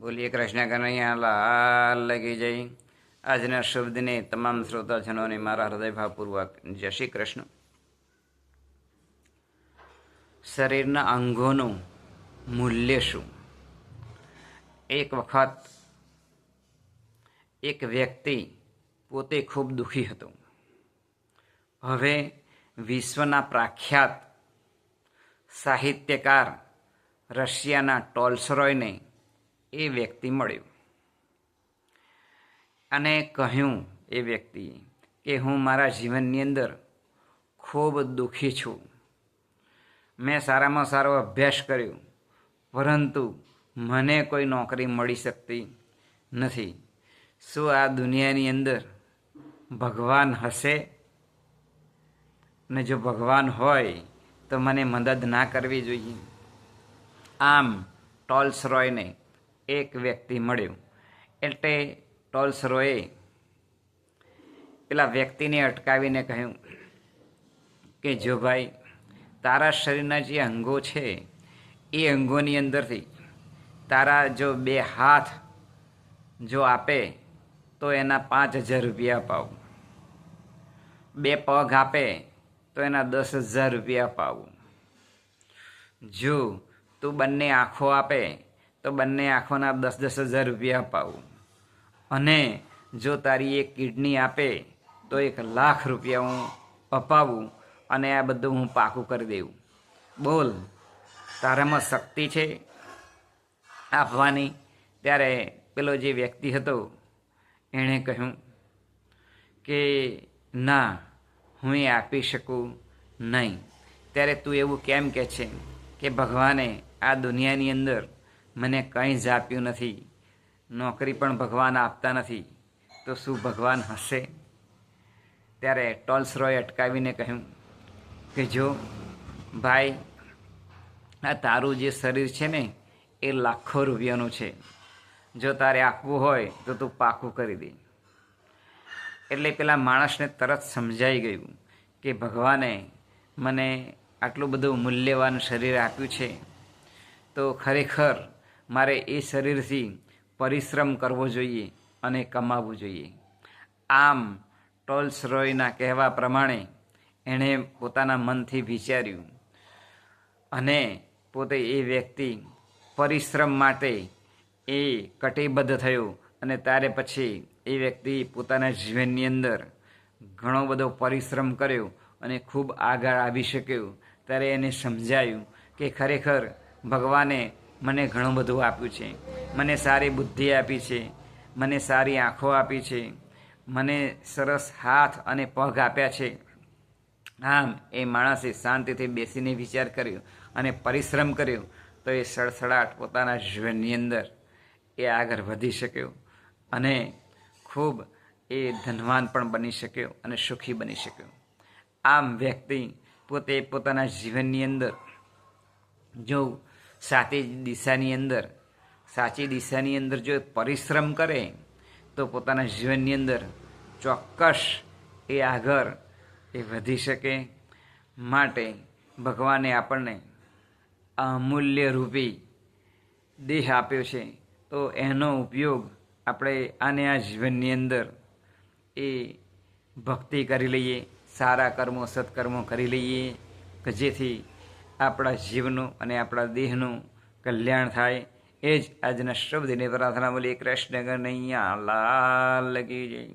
બોલીએ કૃષ્ણ કનૈયા, લાલ લગી જઈ. આજના શબ્દને તમામ શ્રોતાજનોને મારા હૃદયભાવપૂર્વક જય શ્રી કૃષ્ણ. શરીરના અંગોનું મૂલ્ય શું? એક વખત એક વ્યક્તિ પોતે ખૂબ દુઃખી હતો. હવે વિશ્વના પ્રખ્યાત સાહિત્યકાર રશિયાના ટોલ્સરોયને એ વ્યક્તિ મળ્યો. અને કહ્યું એ વ્યક્તિ કે હું મારા જીવનની અંદર ખૂબ દુઃખી છું. મેં સારામાં સારો અભ્યાસ કર્યો, પરંતુ મને કોઈ નોકરી મળી શકતી નથી. શું આ દુનિયાની અંદર ભગવાન હશે? ને જો ભગવાન હોય, તો મને મદદ ના કરવી જોઈએ. આમ ટોલ્સ રોયને એક વ્યક્તિ મળ્યો. એટલે ટોલ્સરોએ પેલા વ્યક્તિને અટકાવીને કહ્યું કે, જો ભાઈ, તારા શરીરના જે અંગો છે, એ અંગોની અંદરથી તારા જો બે હાથ જો આપે, તો એના પાંચ હજાર રૂપિયા અપાવું. બે પગ આપે, તો એના દસ હજાર રૂપિયા અપાવું. જો તું બંને આંખો આપે તો બંને આંખોના દસ દસ હજાર રૂપિયા અપાવું. અને જો તારી એક કિડની આપે, તો એક લાખ રૂપિયા હું અપાવું અને આ બધું હું પાકું કરી દેવું. બોલ, તારામાં શક્તિ છે આપવાની? ત્યારે પેલો જે વ્યક્તિ હતો, એણે કહ્યું કે, ના, હું એ આપી શકું નહીં. ત્યારે તું એવું કેમ કે છે કે ભગવાને આ દુનિયાની અંદર મને કંઈ જ આપ્યું નથી. નોકરી પણ ભગવાન આપતા નથી. તો શું ભગવાન હશે? ત્યારે ટોલ્સ રોય અટકાવીને કહ્યું કે જો, ભાઈ, આ તારું જે શરીર છે ને, એ લાખો રૂપિયાનું છે. જો તારે આપવું હોય, તો તું પાકું કરી દે. એટલે પેલા માણસને તરત સમજાઈ ગયું કે ભગવાને મને આટલું બધું મૂલ્યવાન શરીર આપ્યું છે. તો ખરેખર મારે એ શરીરથી પરિશ્રમ કરવો જોઈએ અને કમાવવું જોઈએ. આમ ટોલ્સ રોયના કહેવા પ્રમાણે એણે પોતાના મનથી વિચાર્યું અને પોતે એ વ્યક્તિ પરિશ્રમ માટે એ કટિબદ્ધ થયો અને ત્યારે પછી એ વ્યક્તિ પોતાના જીવનની અંદર ઘણો બધો પરિશ્રમ કર્યો અને ખૂબ આગળ આવી શક્યો. ત્યારે એને સમજાયું કે ખરેખર ભગવાને મને ઘણું બધું આપ્યું છે. મને સારી બુદ્ધિ આપી છે. મને સારી આંખો આપી છે. મને સરસ હાથ અને પગ આપ્યા છે. આમ એ માણસે શાંતિથી બેસીને વિચાર કર્યો અને પરિશ્રમ કર્યો તો એ સડસડાટ પોતાના જીવનની અંદર એ આગળ વધી શક્યો અને ખૂબ એ ધનવાન પણ બની શક્યો અને સુખી બની શક્યો. આમ વ્યક્તિ પોતે પોતાના જીવનની અંદર જો સાચી દિશાની અંદર, સાચી દિશાની અંદર જો પરિશ્રમ કરે, તો પોતાના જીવનની અંદર ચોક્કસ એ આગળ એ વધી શકે માટે ભગવાને આપણને અમૂલ્ય રૂપી દેહ આપ્યો છે. તો એનો ઉપયોગ આપણે આને આ જીવનની અંદર એ ભક્તિ કરી લઈએ, સારા કર્મો, સત્કર્મો કરી લઈએ કે જેથી આપણા જીવનું અને આપણા દેહનું કલ્યાણ થાય. એ જ આજના શબ્દની પ્રાર્થના બોલીએ, કૃષ્ણ કનૈયા લાલ લગી જઈ